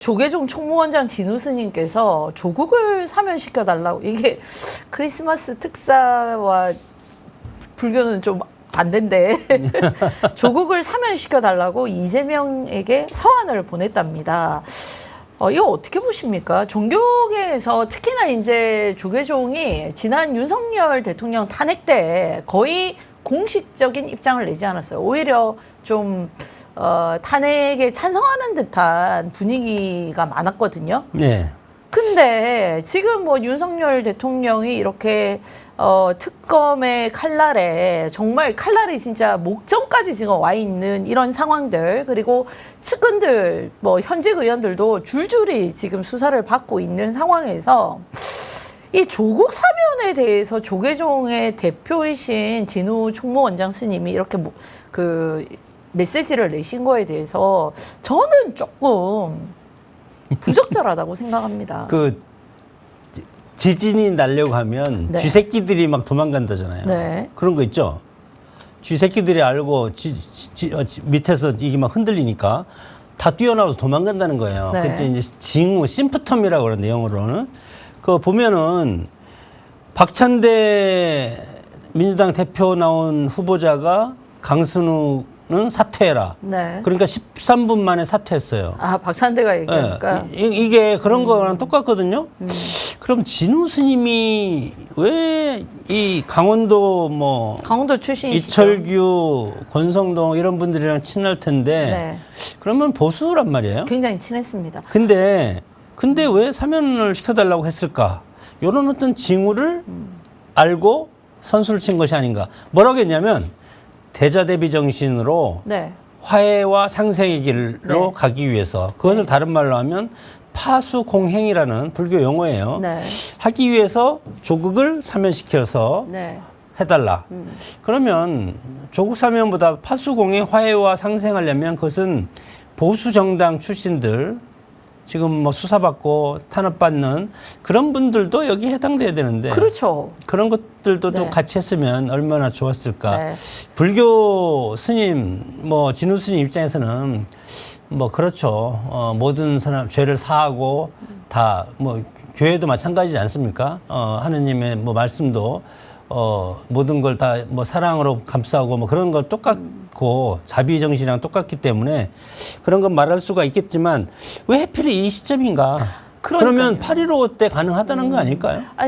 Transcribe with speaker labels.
Speaker 1: 조계종 총무원장 진우 스님께서 조국을 사면시켜 달라고 이게 크리스마스 특사와 불교는 좀 반대인데 조국을 사면시켜 달라고 이재명에게 서한을 보냈답니다. 어, 이거 어떻게 보십니까? 종교계에서 특히나 이제 조계종이 지난 윤석열 대통령 탄핵 때 거의 공식적인 입장을 내지 않았어요. 오히려 좀 어, 탄핵에 찬성하는 듯한 분위기가 많았거든요.
Speaker 2: 네.
Speaker 1: 근데 지금 뭐 윤석열 대통령이 이렇게 어 특검의 칼날에 정말 칼날이 진짜 목전까지 지금 와 있는 이런 상황들 그리고 측근들 뭐 현직 의원들도 줄줄이 지금 수사를 받고 있는 상황에서 이 조국 사면에 대해서 조계종의 대표이신 진우 총무원장 스님이 이렇게 뭐, 그 메시지를 내신 거에 대해서 저는 조금 부적절하다고 생각합니다.
Speaker 2: 그 지- 지진이 나려고 하면
Speaker 1: 네.
Speaker 2: 쥐새끼들이 막 도망간다잖아요.
Speaker 1: 네.
Speaker 2: 그런 거 있죠. 쥐새끼들이 알고 지, 지- 어, 지- 밑에서 이게 막 흔들리니까 다 뛰어나와서 도망간다는 거예요.
Speaker 1: 네.
Speaker 2: 그때 이제 징후 심프텀이라고 그러는데 영어로는 그 보면은 박찬대 민주당 대표 나온 후보자가 강순우는 사퇴해라.
Speaker 1: 네.
Speaker 2: 그러니까 13분 만에 사퇴했어요.
Speaker 1: 아 박찬대가 얘기하니까
Speaker 2: 예, 이, 게 그런 거랑 똑같거든요. 그럼 진우 스님이 왜 이 강원도 뭐
Speaker 1: 강원도 출신이시죠.
Speaker 2: 이철규, 권성동 이런 분들이랑 친할 텐데
Speaker 1: 네.
Speaker 2: 그러면 보수란 말이에요.
Speaker 1: 굉장히 친했습니다.
Speaker 2: 근데 근데 왜 사면을 시켜달라고 했을까? 이런 어떤 징후를 알고 선수를 친 것이 아닌가. 뭐라고 했냐면 대자 대비 정신으로
Speaker 1: 네.
Speaker 2: 화해와 상생의 길로
Speaker 1: 네.
Speaker 2: 가기 위해서 그것을 다른 말로 하면 파수공행이라는 불교 용어예요.
Speaker 1: 네.
Speaker 2: 하기 위해서 조국을 사면시켜서
Speaker 1: 네.
Speaker 2: 해달라. 그러면 조국 사면보다 파수공행 화해와 상생하려면 그것은 보수 정당 출신들 지금 뭐 수사받고 탄압받는 그런 분들도 여기 해당돼야 되는데
Speaker 1: 그렇죠.
Speaker 2: 그런 것들도 또
Speaker 1: 네.
Speaker 2: 같이 했으면 얼마나 좋았을까.
Speaker 1: 네.
Speaker 2: 불교 스님, 뭐 진우 스님 입장에서는 뭐 그렇죠. 어, 모든 사람 죄를 사하고 다 뭐 교회도 마찬가지지 않습니까? 어, 하느님의 뭐 말씀도 어, 모든 걸 다 뭐 사랑으로 감싸고 뭐 그런 거 똑같고 자비 정신이랑 똑같기 때문에 그런 건 말할 수가 있겠지만 왜 하필 이 시점인가?
Speaker 1: 그러니까요.
Speaker 2: 그러면 8.15 때 가능하다는 거 아닐까요?
Speaker 1: 아니